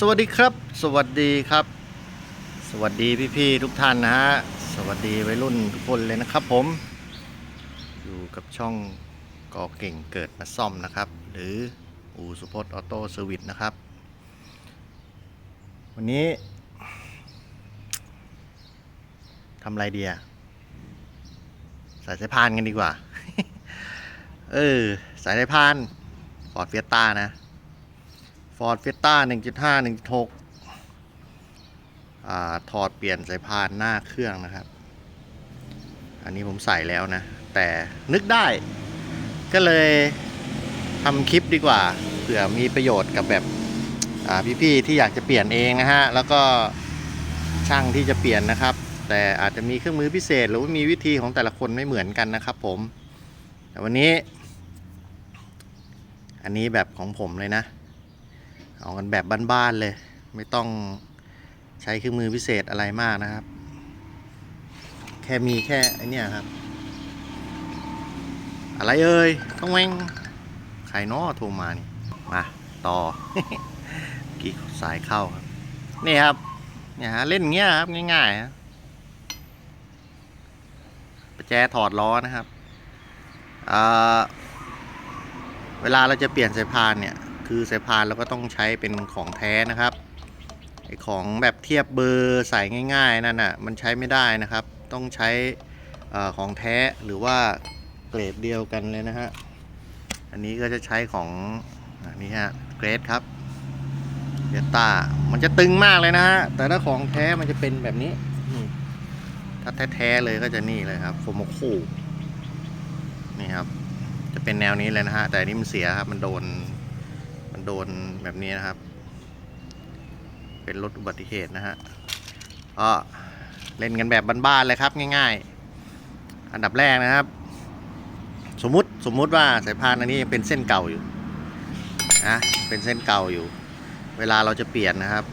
สวัสดีครับ สวัสดีครับ สวัสดีพี่ๆทุกท่านนะฮะ สวัสดีวัยรุ่นทุกคนเลยนะครับผม อยู่กับช่องกอเก่งเกิดมาซ่อมนะครับ หรืออูสุพจน์ออโต้เซอร์วิสนะครับ วันนี้ทำไรดีอะสายสายพานกันดีกว่า เออ สายสายพานฟอร์ดเฟียต้านะ ฟอร์ดเฟต้า1.5 1.6อ่าถอดเปลี่ยนสายพานหน้าเครื่องนะครับ อันนี้ผมใส่แล้วนะ แต่นึกได้ก็เลยทำคลิปดีกว่า เผื่อมีประโยชน์กับแบบอ่พี่ๆที่อยากจะเปลี่ยนเองนะฮะ แล้วก็ช่างที่จะเปลี่ยนนะครับ แต่อาจจะมีเครื่องมือพิเศษ หรือว่ามีวิธีของแต่ละคนไม่เหมือนกันนะครับผม แต่วันนี้ อันนี้แบบของผมเลยนะ เอากันแบบบ้านๆเลย ไม่ต้องใช้เครื่องมือพิเศษอะไรมากนะครับ แค่มีแค่ไอเนี้ยครับ อะไรเอ่ยต้องแวงใครน้อโทรมานี่มาต่อกี่สายเข้าครับนี่ครับเนี่ยฮะเล่นงเงี้ยครับง่ายๆฮะประแจถอดล้อนะครับเวลาเราจะเปลี่ยนสายพานเนี่ย คือสายพานเราก็ต้องใช้เป็นของแท้นะครับไอของแบบเทียบเบอร์ใส่ง่าย ๆนั่นน่ะมันใช้ไม่ได้นะครับ ต้องใช้ของแท้หรือว่าเกรดเดียวกันเลยนะฮะอันนี้ก็จะใช้ของอันนี้ฮะเกรดครับเดต้ามันจะตึงมากเลยนะฮะแต่ถ้าของแท้มันจะเป็นแบบนี้ถ้าแท้ๆเลยก็จะนี่เลยครับโฟโมคูนี่ครับ จะเป็นแนวนี้เลยนะฮะแต่นนี้มันเสียครับมันโดน โดนแบบนี้นะครับ เป็นรถอุบัติเหตุนะฮะก็เล่นกันแบบบ้านๆเลยครับง่าย ๆ อันดับแรกนะครับ สมมุติสมมุติว่าสายพานอันนี้ยังเป็นเส้นเก่าอยู่นะเป็นเส้นเก่าอยู่ เวลาเราจะเปลี่ยนนะครับ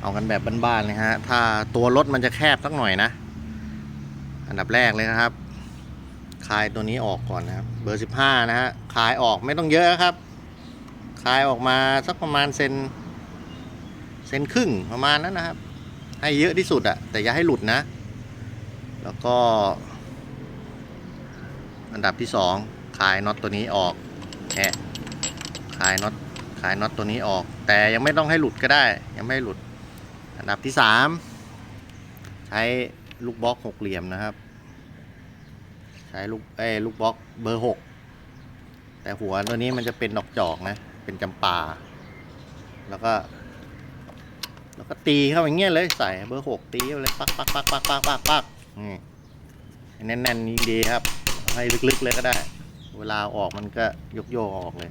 เอากันแบบบ้านๆเลยฮะถ้าตัวรถมันจะแคบสักหน่อยนะ อันดับแรกเลยนะครับคลายตัวนี้ออกก่อนนะครับ เบอร์ 15 นะฮะคลายออกไม่ต้องเยอะครับ คายออกมาสักประมาณเซนเซนครึ่งประมาณนั้นนะครับ ให้เยอะที่สุดอะแต่อย่าให้หลุดนะ แล้วก็ อันดับที่สองคลายน็อตตัวนี้ออกแอะคลายน็อตคลายน็อตตัวนี้ออก แต่ยังไม่ต้องให้หลุดก็ได้ ยังไม่ให้หลุด อันดับที่สามใช้ลูกบล็อกหกเหลี่ยมนะครับ ใช้ลูกเอ้ลูกบล็อกเบอร์หกแต่หัวตัวนี้มันจะเป็นดอกจอกนะ เป็นจำปา แล้วก็ แล้วก็ตีเข้าอย่างเงี้ยเลยใส่เบอร์หกตีเข้าเลยปักปักปักปักปักปักปักนี่แน่นๆนี้ดีครับ ให้ลึกๆเลยก็ได้ เวลาออกมันก็ยกโยกออกเลย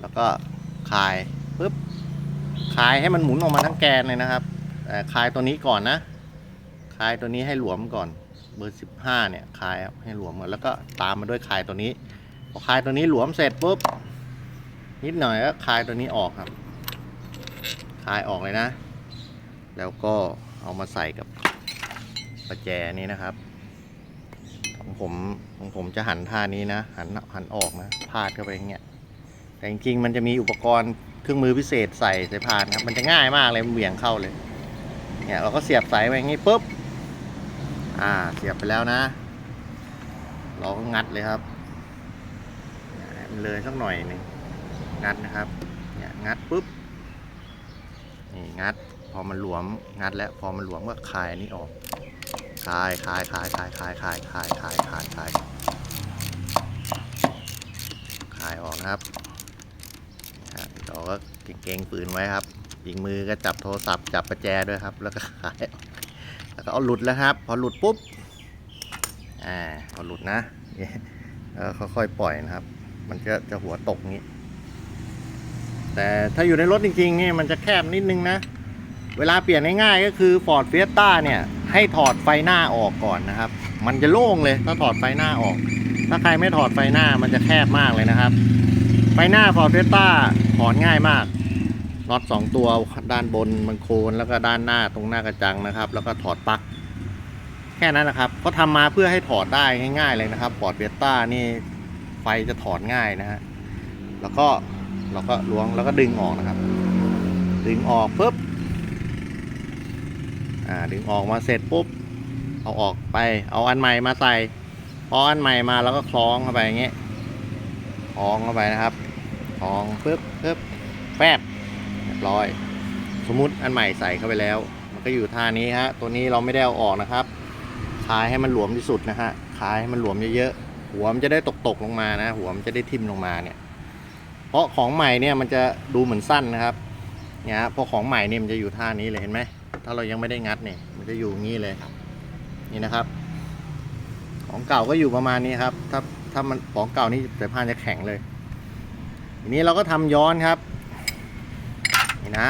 แล้วก็คายปุ๊บคายให้มันหมุนออกมาทั้งแกนเลยนะครับแต่คายตัวนี้ก่อนนะ คายตัวนี้ให้หลวมก่อน เบอร์สิบห้าเนี่ยคายให้หลวมก่อนแล้วก็ตามมาด้วยคายตัวนี้พอคายตัวนี้หลวมเสร็จปุ๊บ นิดหน่อยก็คลายตัวนี้ออกครับ คลายออกเลยนะ แล้วก็เอามาใส่กับประแจนี้นะครับของผมของผมจะหันท่านี้นะ หันหันออกนะพาดเข้าไปอย่างเงี้ยแต่จริงๆมันจะมีอุปกรณ์เครื่องมือพิเศษใส่สายพานครับ มันจะง่ายมากเลยมันเหวี่ยงเข้าเลยเนี่ยเราก็เสียบสายไปอย่างงี้ปุ๊บอ่าเสียบไปแล้วนะเราก็งัดเลยครับมันเลยสักหน่อยหนึ่ง งัดนะครับ เนี่ยงัดปุ๊บ นี่งัด พอมันหลวมงัดแล้วพอมันหลวมก็คลายอันนี้ออก คลายคลายคลายคลายคลายคลายคลายคลายคลายคลายคลายออกนะครับนะฮะเราก็เก่งๆปืนไว้ครับอีกมือก็จับโทรศัพท์จับประแจด้วยครับ แล้วก็คลายออกแล้วก็เอาหลุดแล้วครับ พอหลุดปุ๊บ อ่า พอหลุดนะแล้วค่อยๆปล่อยนะครับ มันจะจะหัวตกงี้ แต่ถ้าอยู่ในรถจริงๆนี่มันจะแคบนิดนึงนะ เวลาเปลี่ยนง่ายๆก็คือ Ford Fiesta เนี่ย ให้ถอดไฟหน้าออกก่อนนะครับ มันจะโล่งเลยถ้าถอดไฟหน้าออก ถ้าใครไม่ถอดไฟหน้ามันจะแคบมากเลยนะครับ ไฟหน้า Ford Fiesta ถอดง่ายมากน็อตสองตัวด้านบนมันโคนแล้วก็ด้านหน้าตรงหน้ากระจังนะครับ แล้วก็ถอดปลั๊กแค่นั้นนะครับเขาทำมาเพื่อให้ถอดได้ง่ายๆเลยนะครับ Ford Fiesta นี่ไฟจะถอดง่ายนะฮะแล้วก็ เราก็ล้วงแล้วก็ดึงออกนะครับ ดึงออกปุ๊บอ่าดึงออกมาเสร็จปุ๊บเอาออกไป เอาอันใหม่มาใส่พออันใหม่มาแล้วก็คล้องเข้าไปอย่างเงี้ยคล้องเข้าไปนะครับคล้องปุ๊บปุ๊บแฟบเรียบร้อย สมมุติอันใหม่ใส่เข้าไปแล้ว มันก็อยู่ท่านี้ฮะตัวนี้เราไม่ได้เอาออกนะครับคลายให้มันหลวมที่สุดนะฮะคลายให้มันหลวมเยอะๆหัวมันจะได้ตกๆลงมานะ หัวมันจะได้ทิ่มลงมาเนี่ย เพราะของใหม่เนี่ยมันจะดูเหมือนสั้นนะครับเนี่ยพอของใหม่เนี่ยมันจะอยู่ท่านี้เลยเห็นไหมถ้าเรายังไม่ได้งัดเนี่ยมันจะอยู่งี้เลยนี่นะครับ ของเก่าก็อยู่ประมาณนี้ครับ ถ้าถ้ามันของเก่านี่สายพานจะแข็งเลยทีนี้เราก็ทำย้อนครับนี่นะ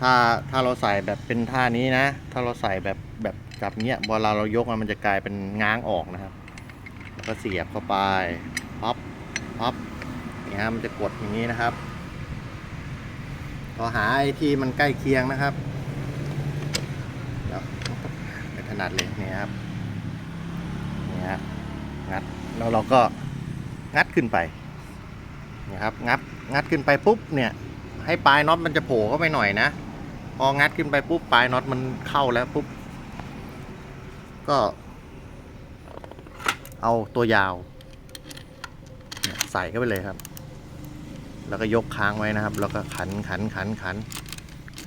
ถ้าถ้าเราใส่แบบเป็นท่านี้นะ ถ้าเราใส่แบบแบบจับเนี้ยเวลาเรายกมันมันจะกลายเป็นง้างออกนะครับ แล้วก็เสียบเข้าไปพับพับ นี่ฮะมันจะกดอย่างนี้นะครับก็หาไอ้ที่มันใกล้เคียงนะครับแล้วถนัดเลยนี่ครับนี่ฮะงัดแล้วเราก็งัดขึ้นไปนี่ครับงัดงัดขึ้นไปปุ๊บเนี่ย ให้ปลายน็อตมันจะโผล่เข้าไปหน่อยนะพองัดขึ้นไปปุ๊บปลายน็อตมันเข้าแล้วปุ๊บก็เอาตัวยาว ใส่เข้าไปเลยครับ แล้วก็ยกค้างไว้นะครับ แล้วก็ขันขันขันขัน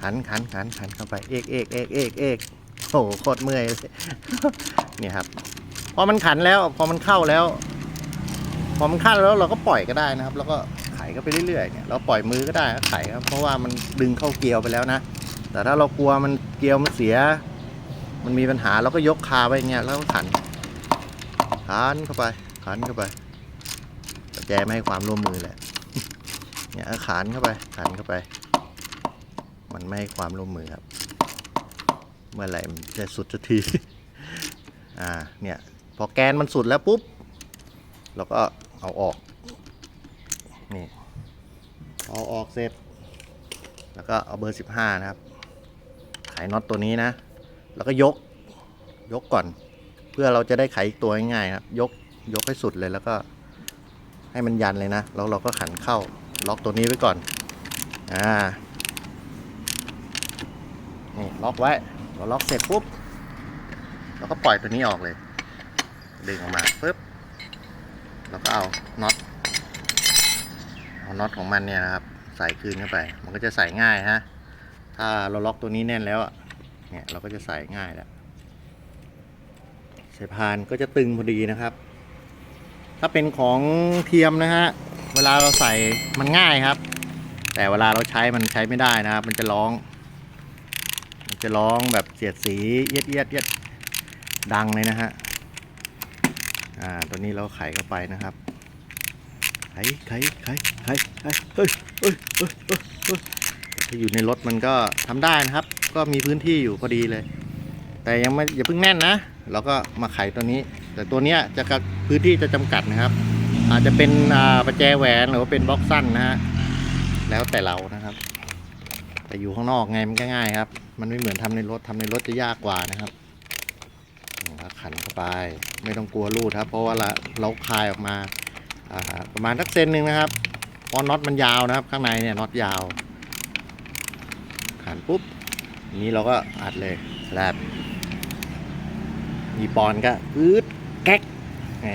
ขันขันขันขันเข้าไปเอกเอกเอกเอกเอกโอ้โหโคตรเมื่อยเลยเนี่ยครับพอมันขันแล้วพอมันเข้าแล้ว พอมันเข้าแล้วเราก็ปล่อยก็ได้นะครับ แล้วก็ไขก็ไปเรื่อยๆเนี่ยเราปล่อยมือก็ได้ก็ไขครับเพราะว่ามันดึงเข้าเกลียวไปแล้วนะ แต่ถ้าเรากลัวมันเกลียวมันเสีย มันมีปัญหาเราก็ยกคาไว้เงี้ยแล้วก็ขันขันเข้าไปขันเข้าไปแต่แจไม่ให้ความร่วมมือแหละ เนี่ยขานเข้าไปขานเข้าไป มันไม่ให้ความร่วมมือครับ เมื่อไหร่มันจะสุดสักทีอ่าเนี่ยพอแกนมันสุดแล้วปุ๊บเราก็เอาออกนี่เอาออกเสร็จ แล้วก็เอาเบอร์สิบห้านะครับไขน็อตตัวนี้นะ แล้วก็ยกยกก่อน เพื่อเราจะได้ไขอีกตัวง่ายๆครับ ยกยกให้สุดเลยแล้วก็ให้มันยันเลยนะ แล้วเราก็ขันเข้า ล็อกตัวนี้ไว้ก่อน อ่า นี่ล็อกไว้เราล็อกเสร็จปุ๊บเราก็ปล่อยตัวนี้ออกเลย ดึงออกมาปุ๊บเราก็เอาน็อต เอาน็อตของมันเนี่ยนะครับ ใส่คืนเข้าไป มันก็จะใส่ง่ายฮะ ถ้าเราล็อกตัวนี้แน่นแล้วอะเนี่ยเราก็จะใส่ง่ายแล้วสายพานก็จะตึงพอดีนะครับ ถ้าเป็นของเทียมนะฮะ เวลาเราใส่มันง่ายครับ แต่เวลาเราใช้มันใช้ไม่ได้นะครับ มันจะร้อง มันจะร้องแบบเสียดสีเอียดเอียดเอียดดังเลยนะฮะอ่าตัวนี้เราไขเข้าไปนะครับไขไขไขไขไขเฮ้ยเฮ้ยเฮ้ยเฮ้ยเฮ้ยถ้าอยู่ในรถมันก็ทำได้นะครับ ก็มีพื้นที่อยู่พอดีเลย แต่ยังไม่อย่าเพิ่งแน่นนะเราก็มาไขตัวนี้ แต่ตัวเนี้ยจะกับพื้นที่จะจำกัดนะครับ อาจจะเป็นประแจแหวนหรือว่าเป็นบล็อกสั้นนะฮะแล้วแต่เรานะครับ แต่อยู่ข้างนอกไงมันก็ง่ายครับ มันไม่เหมือนทำในรถทำในรถจะยากกว่านะครับขันเข้าไป ไม่ต้องกลัวรูดครับ เพราะว่าเราคลายออกมาประมาณสักเซนหนึ่งนะครับเพราะน็อตมันยาวนะครับ ข้างในเนี่ยน็อตยาวขันปุ๊บนี้เราก็อัดเลยแลบมีปอนก็อืดแก๊กแหม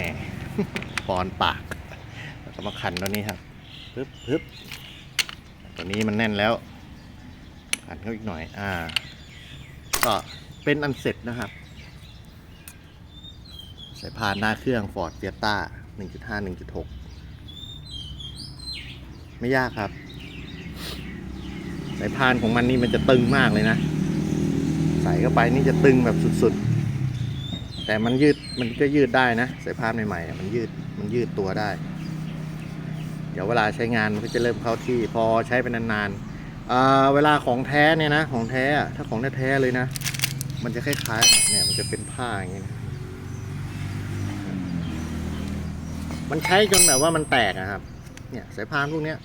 ปอนปากแล้วก็มาขันตัวนี้ครับปึ๊บปึ๊บตัวนี้มันแน่นแล้วขันเข้าอีกหน่อยอ่า ก็เป็นอันเสร็จนะครับสายพานหน้าเครื่อง Ford Fiesta 1.5 1.6 ไม่ยากครับ สายพานของมันนี่มันจะตึงมากเลยนะ ใส่เข้าไปนี่จะตึงแบบสุดๆ แต่มันยืดมันก็ยืดได้นะสายพานใหม่ๆมันยืดมันยืดตัวได้ เดี๋ยวเวลาใช้งานมันก็จะเริ่มเข้าที่พอใช้ไปนานๆเวลาของแท้เนี่ยนะของแท้อะถ้าของแท้เลยนะ มันจะคล้ายๆเนี่ยมันจะเป็นผ้าอย่างงี้นะมันใช้จนแบบว่ามันแตกอะครับ เนี่ยสายพานพวกเนี้ย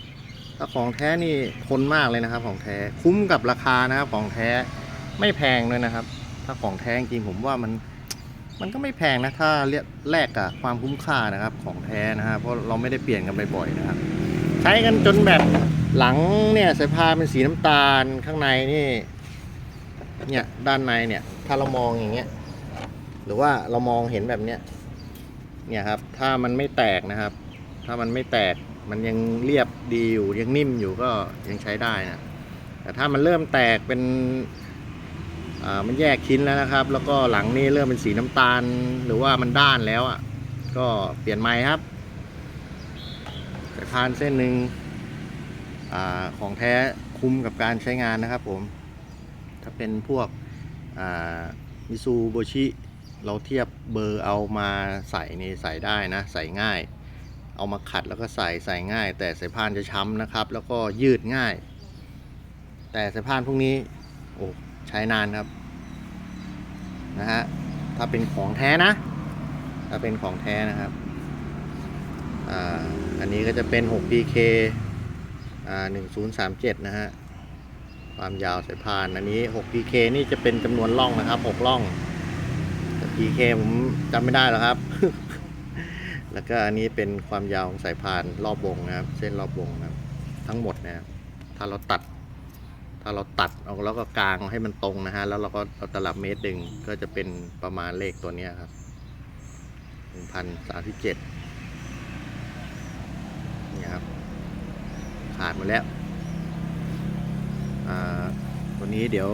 ถ้าของแท้นี่ทนมากเลยนะครับ ของแท้คุ้มกับราคานะครับของแท้ไม่แพงด้วยนะครับ ถ้าของแท้จริงผมว่ามัน มันก็ไม่แพงนะถ้าเรียกแลกกับความคุ้มค่านะครับของแท้นะครับเพราะเราไม่ได้เปลี่ยนกันบ่อยๆนะครับ ใช้กันจนแบบหลังเนี่ยสายพานเป็นสีน้ำตาลข้างในนี่เนี่ยด้านในเนี่ย ถ้าเรามองอย่างเงี้ย หรือว่าเรามองเห็นแบบเนี้ยเนี่ยครับ ถ้ามันไม่แตกนะครับ ถ้ามันไม่แตกมันยังเรียบดีอยู่ยังนิ่มอยู่ก็ยังใช้ได้นะแต่ถ้ามันเริ่มแตกเป็น มันแยกชิ้นแล้วนะครับ แล้วก็หลังนี่เริ่มเป็นสีน้ำตาล หรือว่ามันด้านแล้วอะ ก็เปลี่ยนไม้ครับสายพานเส้นหนึ่งอของแท้คุ้มกับการใช้งานนะครับผม ถ้าเป็นพวกมิซูโบชิเราเทียบเบอร์เอามาใส่นี่ใส่ได้นะ ใส่ง่าย เอามาขัดแล้วก็ใส่ใส่ง่าย แต่สายพานจะช้ำนะครับ แล้วก็ยืดง่าย แต่สายพานพวกนี้โอ้ ใช้นานครับนะฮะถ้าเป็นของแท้นะ ถ้าเป็นของแท้นะครับอ่าอันนี้ก็จะเป็น 6PK อ่า1037 นะฮะความยาวสายพานอันนี้ 6PK นี่จะเป็นจำนวนล่องนะครับ 6 ล่องแต่ PK ผมจำไม่ได้แล้วครับ แล้วก็อันนี้เป็นความยาวของสายพานรอบวงนะครับ เส้นรอบวงนะครับ ทั้งหมดนะครับถ้าเราตัด ถ้าเราตัดเอาแล้วก็กางให้มันตรงนะฮะ แล้วเราก็เอาตลับเมตรดึงก็จะเป็นประมาณเลขตัวนี้ครับ1,037เนี่ครับ ขาดหมดแล้ว อ่า ตัวนี้เดี๋ยว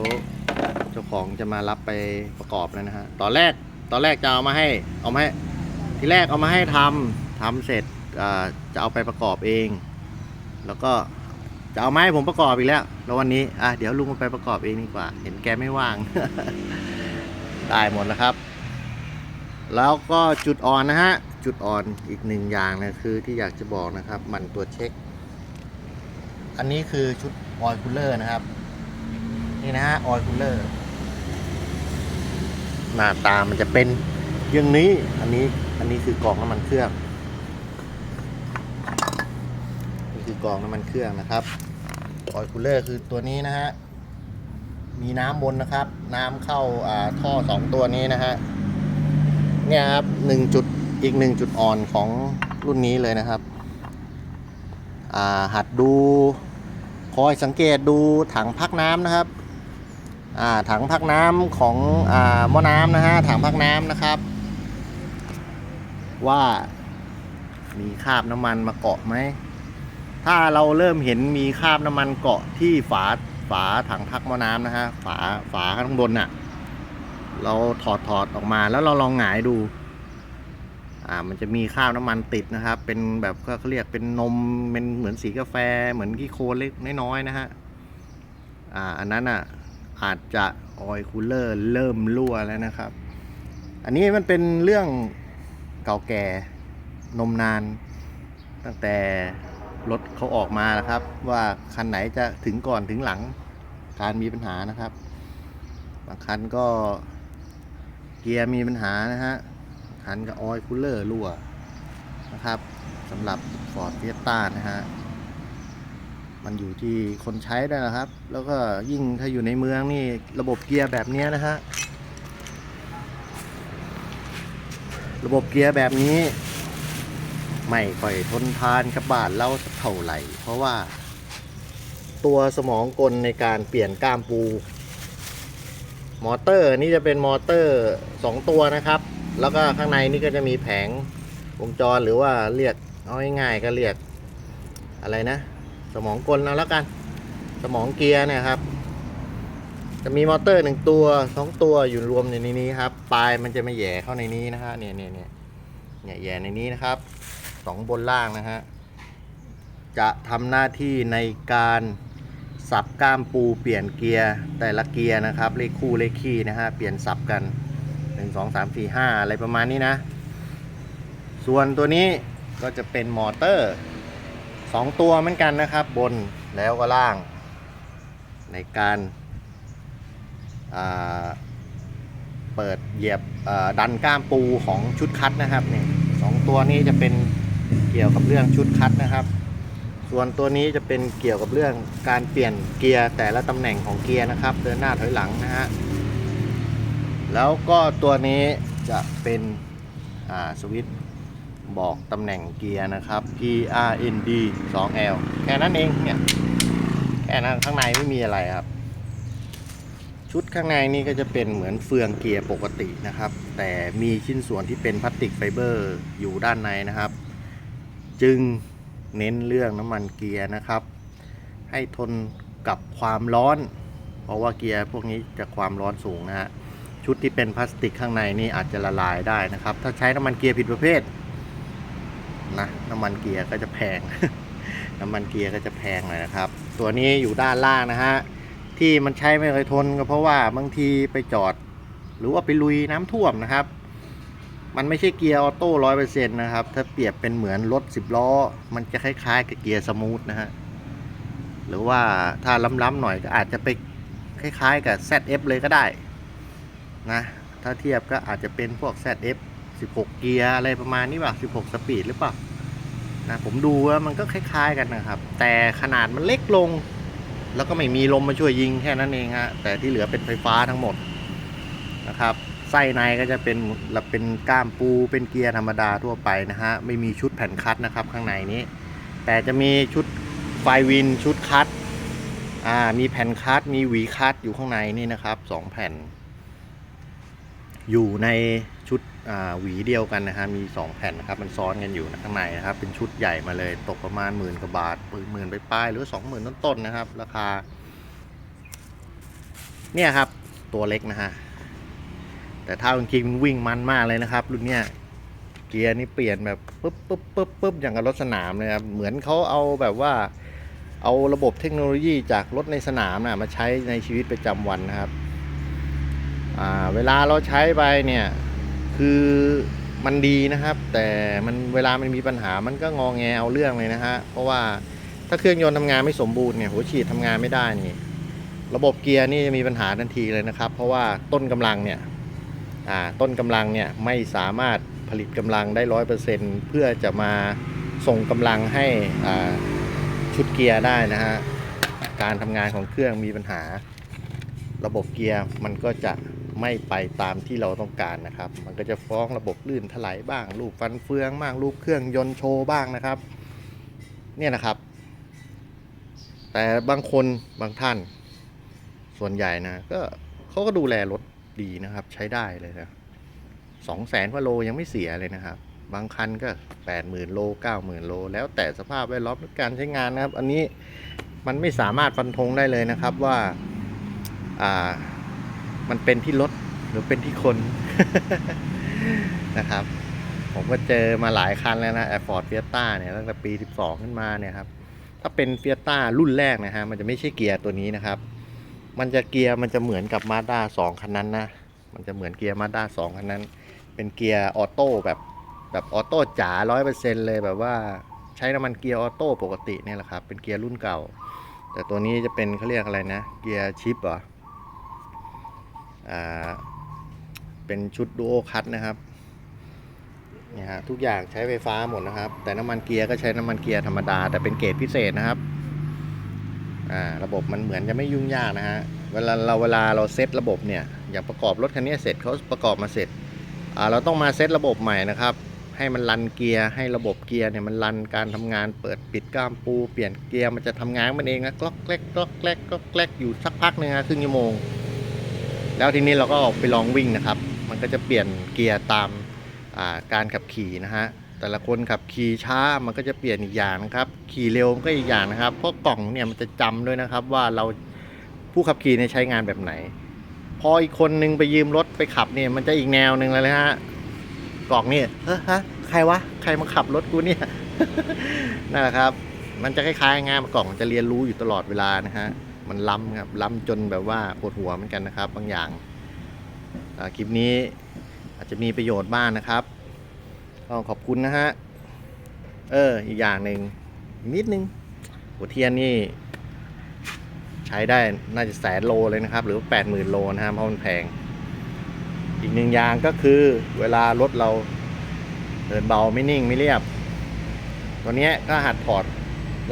เจ้าของจะมารับไปประกอบแล้วนะฮะ ตอนแรก ตอนแรกจะเอามาให้ เอามาให้ ทีแรกเอามาให้ทำทำเสร็จอ่าจะเอาไปประกอบเอง แล้วก็ จะเอาไม้ผมประกอบอีกแล้ว แล้ววันนี้อะเดี๋ยวลุงมาไปประกอบเองดีกว่า เห็นแกไม่ว่าง ได้หมดแล้วครับ แล้วก็จุดอ่อนนะฮะ จุดอ่อนอีกหนึ่งอย่างนะคือที่อยากจะบอกนะครับ มันตรวจเช็ค อันนี้คือชุดออยล์คูลเลอร์นะครับ นี่นะฮะออยล์คูลเลอร์หน้าตามันจะเป็นอย่างนี้ อันนี้ อันนี้คือกล่องน้ำมันเครื่อง นี่คือ กล่องน้ำมันเครื่องนะครับออยล์คูลเลอร์คือตัวนี้นะฮะมีน้ำบนนะครับ น้ำเข้าาท่อสองตัวนี้นะฮะเนี่ยครับหนึ่งจุดอีกหนึ่งจุดอ่อนของรุ่นนี้เลยนะครับหัดดูคอยสังเกตดูถังพักน้ำนะครับถังพักน้ำของอหม้อน้ำนะฮะถังพักน้ำนะครับ ว่ามีคราบน้ำมันมาเกาะไหม ถ้าเราเริ่มเห็นมีคราบน้ำมันเกาะที่ฝาฝาถังพักหม้อน้ำนะฮะฝาฝาข้างบนน่ะ เราถอดถอดออกมาแล้วเราลองหงายดูอ่ามันจะมีคราบน้ำมันติดนะครับ เป็นแบบเขาเรียกเป็นนมเป็นเหมือนสีกาแฟ เหมือนขี้โคลนเล็กน้อยๆนะฮะอ่าอันนั้นอะอาจจะออยคูลเลอร์เริ่มรั่วแล้วนะครับ อันนี้มันเป็นเรื่องเก่าแก่นมนานตั้งแต่ รถเขาออกมาแล้วครับ ว่าคันไหนจะถึงก่อนถึงหลังการมีปัญหานะครับ บางคันก็เกียร์มีปัญหานะฮะคันก็ออยล์คูลเลอร์รั่วนะครับสำหรับ Ford Fiesta นะฮะมันอยู่ที่คนใช้ได้วยนะครับ แล้วก็ยิ่งถ้าอยู่ในเมืองนี่ระบบเกียร์แบบนี้นะฮะ ระบบเกียร์แบบนี้ ไม่ค่อยทนทานกับบาทเราเท่าไหร่ เพราะว่า ตัวสมองกลในการเปลี่ยนก้ามปู มอเตอร์นี่จะเป็นมอเตอร์ 2 ตัวนะครับ แล้วก็ข้างในนี่ก็จะมีแผงวงจรหรือว่าเรียกเอาง่ายๆก็เรียกอะไรนะ สมองกลเอาแล้วกัน สมองเกียร์เนี่ยครับ จะมีมอเตอร์หนึ่งตัวสองตัวอยู่รวมในนี้ครับปลายมันจะมาแย่เข้าในนี้นะฮะเนี่ยเนี่ยเนี่ยเนี่ยแย่ในนี้นะครับ สองบนล่างนะฮะ จะทำหน้าที่ในการสับก้ามปูเปลี่ยนเกียร์แต่ละเกียร์นะครับ เลขคู่เลขคี่นะฮะ เปลี่ยนสับกันหนึ่งสองสามสี่ห้าอะไรประมาณนี้นะ ส่วนตัวนี้ก็จะเป็นมอเตอร์สองตัวเหมือนกันนะครับ บนแล้วก็ล่าง ในการาเปิดเหยียบดันก้ามปูของชุดคัดนะครับเนี่ยสองตัวนี้จะเป็น เกี่ยวกับเรื่องชุดคัดนะครับ ส่วนตัวนี้จะเป็นเกี่ยวกับเรื่องการเปลี่ยนเกียร์แต่ละตำแหน่งของเกียร์นะครับ เดินหน้าถอยหลังนะฮะแล้วก็ตัวนี้จะเป็นสวิตช์บอกตำแหน่งเกียร์นะครับ P R N D 2 L แค่นั้นเองเนี่ยแค่นั้นข้างในไม่มีอะไรครับ ชุดข้างในนี่ก็จะเป็นเหมือนเฟืองเกียร์ปกตินะครับ แต่มีชิ้นส่วนที่เป็นพลาสติกไฟเบอร์อยู่ด้านในนะครับ จึงเน้นเรื่องน้ำมันเกียร์นะครับ ให้ทนกับความร้อน เพราะว่าเกียร์พวกนี้จะความร้อนสูงนะฮะชุดที่เป็นพลาสติกข้างในนี่อาจจะละลายได้นะครับ ถ้าใช้น้ำมันเกียร์ผิดประเภทนะน้ำมันเกียร์ก็จะแพง น้ำมันเกียร์ก็จะแพงหน่อยนะครับ ตัวนี้อยู่ด้านล่างนะฮะที่มันใช้ไม่เคยทนก็เพราะว่าบางทีไปจอด หรือว่าไปลุยน้ำท่วมนะครับ มันไม่ใช่เกียร์ออโต้ร้อยเปอร์เซ็นต์นะครับ ถ้าเปรียบเป็นเหมือนรถสิบล้อ มันจะคล้ายๆกับเกียร์สมูทนะฮะ หรือว่าถ้าล้ำๆหน่อยก็อาจจะไปคล้ายๆกับ ZF เลยก็ได้นะ ถ้าเทียบก็อาจจะเป็นพวก ZF 16 เกียร์อะไรประมาณนี้ป่ะ 16 สปีดหรือเปล่า นะ ผมดูว่ามันก็คล้าย ๆกันนะครับ แต่ขนาดมันเล็กลง แล้วก็ไม่มีลมมาช่วยยิงแค่นั้นเองฮะ แต่ที่เหลือเป็นไฟฟ้าทั้งหมดนะครับ ไส้ในก็จะเป็นเป็นก้ามปูเป็นเกียร์ธรรมดาทั่วไปนะฮะ ไม่มีชุดแผ่นคัดนะครับข้างในนี้ แต่จะมีชุดไฟวินชุดคัดอ่ามีแผ่นคัดมีหวีคัดอยู่ข้างในนี่นะครับสองแผ่น อยู่ในชุดอ่าหวีเดียวกันนะฮะมี 2 แผ่นนะครับมันซ้อนกันอยู่นะข้างในนะครับ เป็นชุดใหญ่มาเลยตกประมาณหมื่นกว่าบาทหมื่นไปปลายหรือสองหมื่นต้นๆนะครับ ราคา เนี่ยครับตัวเล็กนะฮะ แต่ถ้าจริงมันวิ่งมันมากเลยนะครับ รุ่นเนี้ยเกียร์นี่เปลี่ยนแบบปุ๊บปุ๊บปุ๊บปุ๊บอย่างกับรถสนามเลยครับ เหมือนเขาเอาแบบว่า เอาระบบเทคโนโลยีจากรถในสนามนะมาใช้ในชีวิตประจำวันนะครับเวลาเราใช้ไปเนี่ยคือมันดีนะครับ แต่มันเวลามันมีปัญหามันก็งองแงเอาเรื่องเลยนะฮะเพราะว่าถ้าเครื่องยนต์ทำงานไม่สมบูรณ์เนี่ยหัวฉีดทำงานไม่ได้นี่ ระบบเกียร์นี่จะมีปัญหาทันทีเลยนะครับ เพราะว่าต้นกำลังเนี่ย ต้นกำลังเนี่ยไม่สามารถผลิตกำลังได้ร้อยเปอร์เซ็นเพื่อจะมาส่งกำลังให้ชุดเกียร์ได้นะฮะการทำงานของเครื่องมีปัญหา ระบบเกียร์มันก็จะไม่ไปตามที่เราต้องการนะครับ มันก็จะฟ้องระบบลื่นถลายบ้างรูปฟันเฟืองบ้างรูปเครื่องยนต์โชว์บ้างนะครับ เนี่ยนะครับ แต่บางคนบางท่าน ส่วนใหญ่นะก็เขาก็ดูแลรถ ดีนะครับ ใช้ได้เลยนะสองแสนกว่าโลยังไม่เสียเลยนะครับ บางคันก็แปดหมื่นโลเก้าหมื่นโล แล้วแต่สภาพแวดล้อมการใช้งานนะครับ อันนี้มันไม่สามารถฟันธงได้เลยนะครับว่าอ่ามันเป็นที่รถหรือเป็นที่คนนะครับ ผมก็เจอมาหลายคันแล้วนะแอร์ฟอร์ดเฟียต้าเนี่ยตั้งแต่ปี 12 ขึ้นมาเนี่ยครับถ้าเป็นเฟียต้ารุ่นแรกนะฮะมันจะไม่ใช่เกียร์ตัวนี้นะครับ มันจะเกียร์มันจะเหมือนกับมาด้า2คันนั้นนะ มันจะเหมือนเกียร์มาด้า2คันนั้น เป็นเกียร์ออโต้แบบแบบออโต้จ๋าร้อยเปอร์เซ็นเลยแบบว่าใช้น้ำมันเกียร์ออโต้ปกติเนี่ยแหละครับ เป็นเกียร์รุ่นเก่า แต่ตัวนี้จะเป็นเขาเรียกอะไรนะ เกียร์ชิปเหรอ อ่า เป็นชุดดูโอคัตนะครับนี่ฮะทุกอย่างใช้ไฟฟ้าหมดนะครับ แต่น้ำมันเกียร์ก็ใช้น้ำมันเกียร์ธรรมดา แต่เป็นเกรดพิเศษนะครับ อ่าระบบมันเหมือนจะไม่ยุ่งยากนะฮะเวลาเราเวลาเราเซตระบบเนี่ยอย่างประกอบรถคันนี้เสร็จเขาประกอบมาเสร็จอ่าเราต้องมาเซตระบบใหม่นะครับให้มันรันเกียร์ให้ระบบเกียร์เนี่ยมันรันการทำงานเปิดปิดก้ามปูเปลี่ยนเกียร์มันจะทำงานมันเองนะกล็อกแกลกกล็อกแกลกกล็อกแกลกอยู่สักพักหนึงนะครึ่งชั่วโมง แล้วทีนี้เราก็ออกไปลองวิ่งนะครับ มันก็จะเปลี่ยนเกียร์ตามการขับขี่นะฮะ แต่ละคนขับขี่ช้ามันก็จะเปลี่ยนอีกอย่างนะครับ ขี่เร็วมันก็อีกอย่างนะครับเพราะกล่องเนี่ยมันจะจำด้วยนะครับ ว่าเราผู้ขับขี่เนี่ยใช้งานแบบไหน พออีกคนนึงไปยืมรถไปขับเนี่ยมันจะอีกแนวหนึ่งเลยนะฮะกล่องเนี่เฮ้ฮะใครวะใครมาขับรถกูเนี่ยนั่นแหละครับ มันจะคล้ายๆงานกล่องจะเรียนรู้อยู่ตลอดเวลานะฮะมันล้ำครับล้ำจนแบบว่าปวดหัวเหมือนกันนะครับ บางอย่างคลิปนี้อาจจะมีประโยชน์บ้างนะครับ็ขอบคุณนะฮะ เออ อีกอย่างหนึ่งนิดนึง หัวเทียนนี่ ใช้ได้น่าจะแสนโลเลยนะครับ หรือแปดหมื่นโลนะฮะเพราะมันแพง อีกหนึ่งอย่างก็คือเวลารถเราเดินเบาไม่นิ่งไม่เรียบ ตัวนี้ก็หัดถอด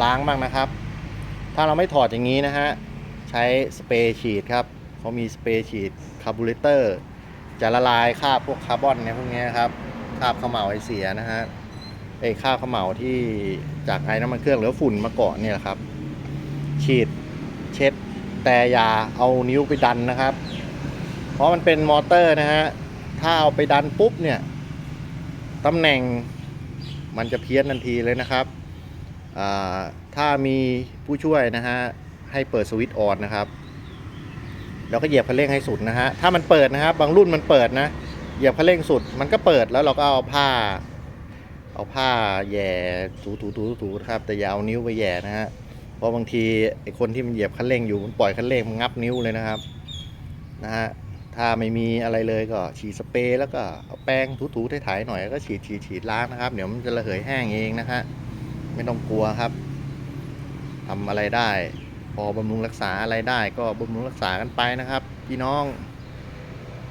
ล้างบ้างนะครับ ถ้าเราไม่ถอดอย่างนี้นะฮะ ใช้สเปรย์ฉีดครับเขามีสเปรย์ฉีดคาร์บูเรเตอร์จะละลายคราบพวกคาร์บอนเนี่ยพวกนี้ครับ คราบขม่าไอเสียนะฮะไอ้ข้าวขมเหลาที่จากไอ้น้ำมันเครื่องหรือฝุ่นมาเกาะเนี่ยครับ ฉีดเช็ดแต่อย่าเอานิ้วไปดันนะครับ เพราะมันเป็นมอเตอร์นะฮะถ้าเอาไปดันปุ๊บเนี่ยตำแหน่งมันจะเพี้ยนทันทีเลยนะครับ ถ้ามีผู้ช่วยนะฮะให้เปิดสวิตช์ออนนะครับ แล้วก็เหยียบคันเร่งให้สุดนะฮะ ถ้ามันเปิดนะครับ บางรุ่นมันเปิดนะ เหยียบคันเร่งสุดมันก็เปิดแล้วเราก็เอาผ้า เอาผ้าแย่ถูถูถูถูนะครับแต่อย่าเอานิ้วไปแย่นะฮะเพราะบางทีไอ้คนที่มันเหยียบคันเร่งอยู่มันปล่อยคันเร่งมันงับนิ้วเลยนะครับนะฮะถ้าไม่มีอะไรเลยก็ฉีดสเปรย์แล้วก็เอาแป้งถูๆถ่ายๆหน่อยแล้วก็ฉีดฉีดฉีดล้างนะครับเดี๋ยวมันจะระเหยแห้งเองนะฮะไม่ต้องกลัวครับทำอะไรได้ พอบำรุงรักษาอะไรได้ก็บำรุงรักษากันไปนะครับ พี่น้อง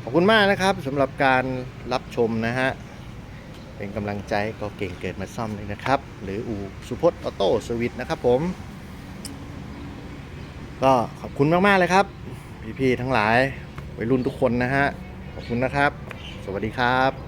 อบคุณมากนะครับสำหรับการรับชมนะฮะ เป็นกำลังใจก็เก่งเกิดมาซ่อมเลยนะครับ หรืออูสุพจน์ออโต้สวิตนะครับผม ก็ขอบคุณมาก ๆ เลยครับ พี่ ๆ ทั้งหลายวัยรุ่นทุกคนนะฮะ ขอบคุณนะครับ สวัสดีครับ